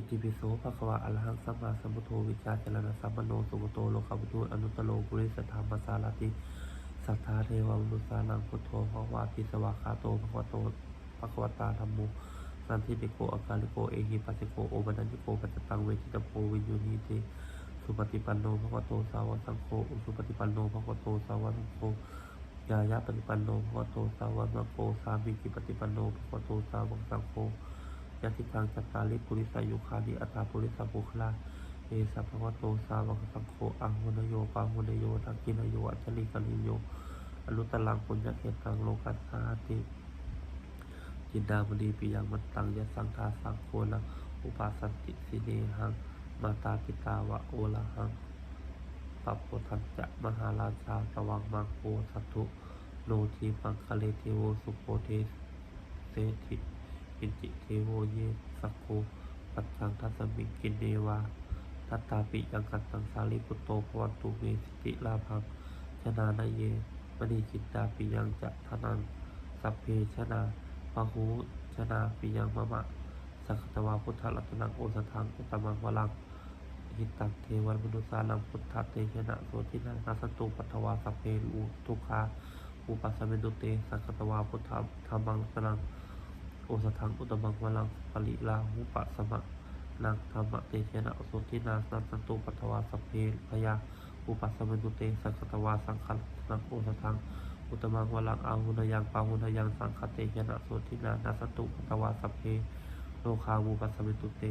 อิติปิโสภะคะวะอะระหังสัมมาสัมพุทโธวิชาจารณสัมปันโนสุขโตโลกวิทูอนุตโลปุริสธรรมสารติสัทธาเทวมนุสานังพุทโธภควาติสวากาโตภควโตภควตาธรรมโมสันทิติโกอากาลิโกเอหิปัสสิโกโอบันญิโกปัจจตังเวทิตโพวิญญูนีติสุปฏิปันโนภควโตสาวกสังโฆอุสุปฏิปันโนภควโตสาวกสังโฆยายะปฏิปันโนภควโตสาวกสังโฆสามีจิปฏิปันโนภควโตสาวกสังโฆ ยะติทางจัตตาลิปุริสายุคาลิอัตตาปุริสาบุคลาเอสัพพะโตสาวกสังโฆอังหุนโยปาหุนโยทักกินโยอัจฉริกลิโยอนุตตลังปุญญเขตังโลกัสสาติจินดามณีปิยังมันตังยะสังทาสังโฆนะอุปาสันติสิเนหังมาตาปิตาวะโอละหังปัปโพทันจะมหาราชาสวังมังโกสัตถุโนทีมังคะเลเทโวสุโพเทเสถิ อินจิเทโวเยสักโคปัจจังทัสมิกินเนวาทัตตาปิยังกันตังสาลิปุตโตภวันตุเมสิติลาภังชนานาเยมณีจิตตาปิยังจะทนังสัพเพชนาปะหูชนาปิยังมะมะสักตวาพุทธรัตนังโอสถังอุตมังวลังหิตังเทวันมนุสานังพุทธเตชนะโสทินังนาสตุปัทวาสัพเพอุทุกขาอุปัสสเมนุเตสักตวาพุทธธรรมังสนัง อสถังอุตมังวลังปริลาหุปัสสมะนังธรรมเตชนะโสทินาสังนาสตุปัทวาสัพเพพยาอุปัสเมนุเตสักตวาสังฆนังโอสถังอุตมังวลังอาหุนยังปาหุนยังสังฆเตชนะโสทินังนาสตุปัทวาสัพเพโลคาวุปัสเมนุเต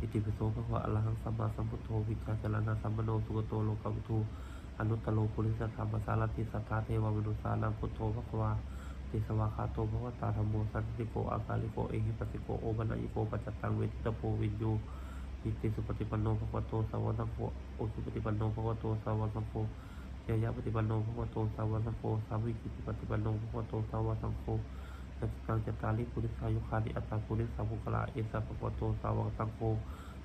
อิติปิโสภะคะวะอะระหังสัมมาสัมพุทโธวิชาจรณะสัมมโนสุขโตโลกวิทูอนุตตโลปุริสธรรมสารติสัทธาเทวมนุสานังพุทโธภะคะวา ติสวากขาโตภวตาธรรมโมสันติโกอากาลิโกเอหิปัสสิโกโอบันญิโกปัจจตังเวทิตโพวินยูอิติสุปฏิปันโนภควโตสาวกสังโฆโอสุปฏิปันโนภควโตสาวกสังโฆเยยะปฏิปันโนภควโตสาวกสังโฆสาวิกิปฏิปันโนภควโตสาวกสังโฆสัจจังจตาลิปุริสายุคาลิอัตตาปุริสาภุคลาเอสะภควโตสาวกสังโฆ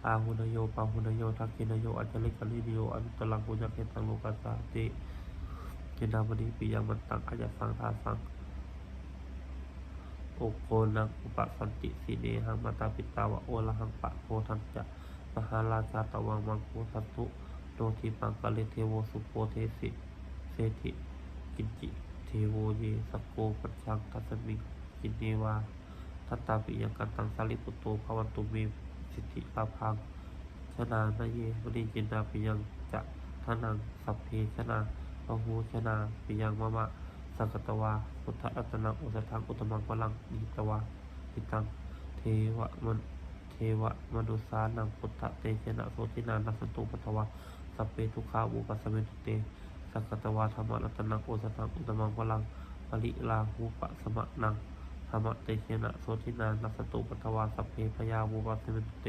อาหุนโยปาหุนโยทักกินโยอัจฉริกลิโยอนุตลังปุญญเกตังโลกัสสาติจินดามณีปิยมันตังอาจสังทาสัง โอโกนังอุปสันติสีเนหังมาตาปิตาวะโอละหังปะโพทันจะมหาราชาตวังมังโคสันตุโนทีปังกะเลเทโวสุโพเทสิเศธิกินจิเทโวเยสโกปัญชังทัสมิงกินเนวาทัตตาปิยังกันตังสาลิปุตโตภวันตุเมสิทธิลาพังชนานาเยมณีจินาปิยังจะทานังสัพเพชนาพหูชนาปิยังมะมะ สักตวาพุทธอัตนังอุสทังอุตมังพลังนิตวาทิตัง เทวะมันเทวะมนุสานังพุทธเตชนะโสตินานัสตุปัทวาสัพเพทุขาบุปัสเมตุเตสักตวาธรรมรัตนังอุสทังอุตมังพลังปริลาหูปะสมะนังธรรมเตเชนะโสทินานัสตุปัทวาสัพเพพยาวูปัสเมตุเต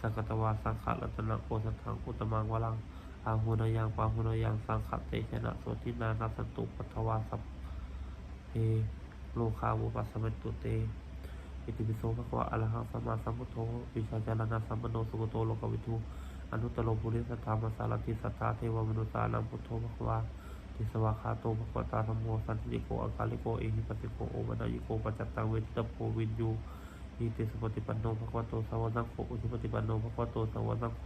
สักตวาสังขะรัตนะโอสถังอุตมังวลัง อาหุนยังปาหุนยังสังขเตชนะโสตินานัสตุปัทวาสัพเพโลคาวุปัสสเมตุเตอิติปิโสภะควะอะระหังสัมมาสัมพุทโธวิชาจารณะสัมมโนสุขโตโลกวิทูอนุตตโลปุริสธรรมสารติสัทธาเทวมนุสานังพุทโธภะควาติสวากขาโตภะควตาธรรมโมสันติโกอากาลิโกเอหิปัสสิโกโอบันญิโกปัจจตังเวทิตโพวินยูอิติสุปฏิปันโนภะควโตสาวกสังโฆอุชุปฏิปันโนภะควโตสาวกสังโฆ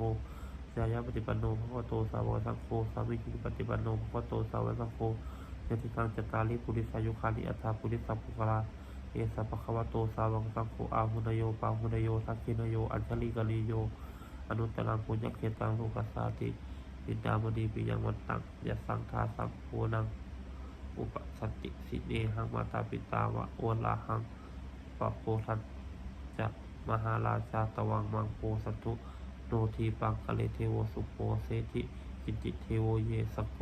สายาปฏิปันโนภะคะโตสาวกสังโฆสามิจิปฏิปันโนภะคะโตสาวกสังโฆยะติตังจตาลิปุริสายุคาลิอัตถาปุริสัพพุคลาเอสะภะคะวะโตสาวกสังโฆอาหุนโยปาหุนโยทักขินโย อัญชลิกลิโย อนุตตรังปุญญเขตังโลกัสสาติอิดามณีปิยังวันตังยะสังทาสังโฆนัง อุปสันติสิเนหังมาตาปิตาวะโอลาหังปะโพทันจากมหาราชาตวังมังโปสันตุ โนทีปังกะเลเทโวสุโปเซธิกินจิเทโวเยสโก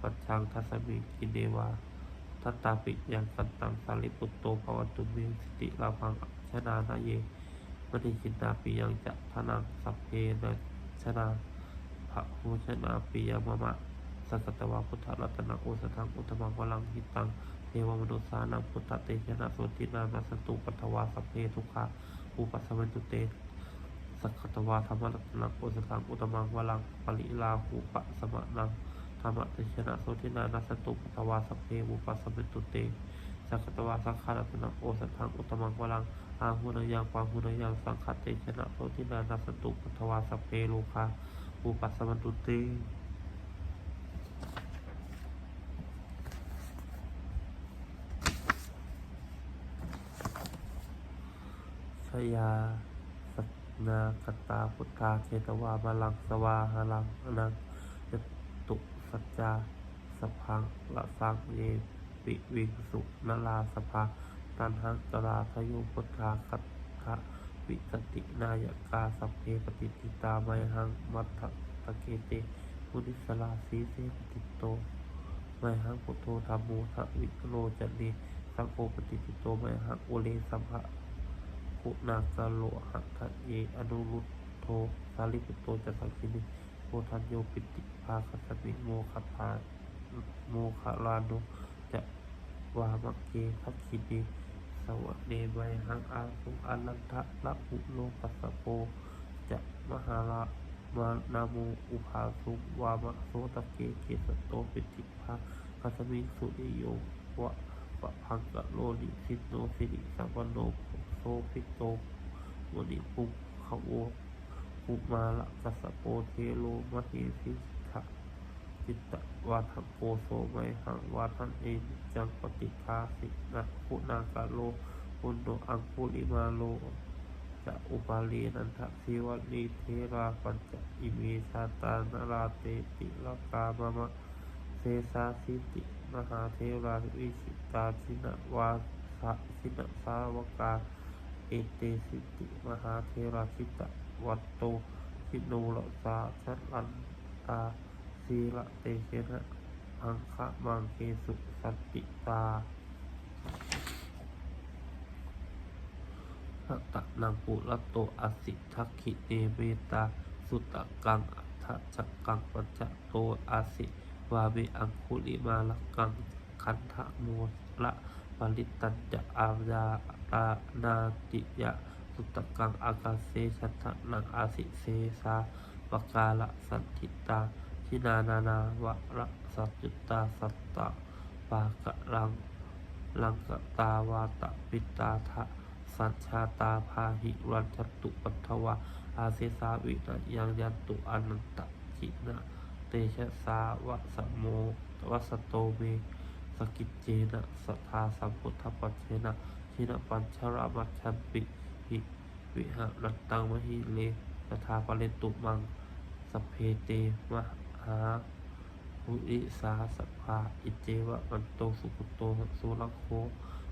ปัจชังทัสมิกินเดวาทัตตาปิยังกันตังสาลิปุตโตภวันตุเมสติลาพังชนานาเยมณีจินนาปิยังจะทนังสัพเพนะชนาภะหูชนาปิยมะมะสักตวาพุทธรัตนะโอสถังอุตมังวลังหิตังเทวมนุษสานังพุทธเตชนะโสตินานัสตุปัทวาสัพเพทุกขาอุปัสสเมตุเต สักขตวาธรรมรัตนังโอสถังอุตมังวลังปริลาหูปะสมะนังธรรมเตชนะโสตินานัสตุปัทวาสัพเพอุปัสสเมตุเตสักขตวาสังขารตนะโอสถังอุตมังวลังอาหุนยังปาหุนยังสังขเตชนะโพธินานัสตุปัทวาสพเพโลคาอุปัสมันตุเตชยา นากตาพุทธาเชตวาบาลังสวาหาลังอนังจตุสัจจาสพังละสังเยปิวิงสุนลาสภาตันหังกราทยุพุทธาคัตถะวิสตินายกาสัพเพปฏิติตาไมหังมัทธตะเกเตมุนิสลาสีเสปติโตไมหังพุทโธธรรมโมทะวิโรจเนสังโฆปฏิติโตไมหังโอเลสัมภะ คุณากาโลหะทะเยอนุรุตโทสาลิปุตโตจัตสังคินิโพธัญโยปิติภาคัสมิโมคพาโมคาลานุจะวามะเกทักคินีสวะเนไวหังอาสุอานันทะละอุโลปัสสะโปจะมหาลามานาโมอุภาสุวามะโสตะเกเกสโตปิติภาคัสมิสุนิโยวะปะพังกะโลนิสิโนสิริสัมปันโน โสภิโตมณิปุขโวปุมาละกัสสะโปเทโลมะเฮสิทะจิตตวาทโกโสไมหังวาทันเอนิจังปฏิทาสินะคุณากาโลปุณโนอังคุลิมาโลจะอุปาลีนันทะสิวันีเทราปัญจอิเมชาตานราเตติลกามะมะเซสาสิติมหาเทราวิสิตาชินวาสะชินสาวกา อเตสิติมหาเทราชิตวัตโตชิโนรสาชัลันตาสีละเตเชนะอังคะมังเคสุสันติตาทัตตะนังปุระโตอสิทักขิเนเมตา สุตะกังอัฏฐจักกังปัญจโตอาสิวาเมอังคุลิมาลกังคันทะโมละปริตัญจะอาวา ตานาติยะสุตตะกังอากาเสชันทะนังอาสิเสสาปกาละสันติตาชินานานาวะระสัจจุตาสัตตะปากะลังลังกตาวาตะปิตาทะสัญชาตาพาหิรันชตุปัทวาอาเซสาวินะยังยันตุอนันตจินะเตชะสาวะสโมวัสโตเมสกิจเจนะสัทธาสัมพุทธปัจเจนะ ชินปัญชรามัชันปิหิวิหารัตตังมหิเลสทาปเลตุมังสเพเตมหาภูริสาสภาอิเจวะมันโตสุขุโตสุรโค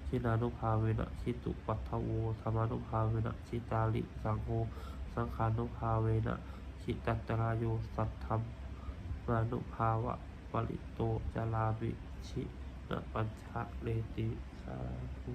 ชินานุภาเวนะชิตุปัทโวธรรมานุภาเวนะชิตาลิสังโฆสังขานุภาเวนะชิตัตรายโยสัทธรรมมานุภาวะปริโตจาราวิชินะปัญชะเลติสาธุ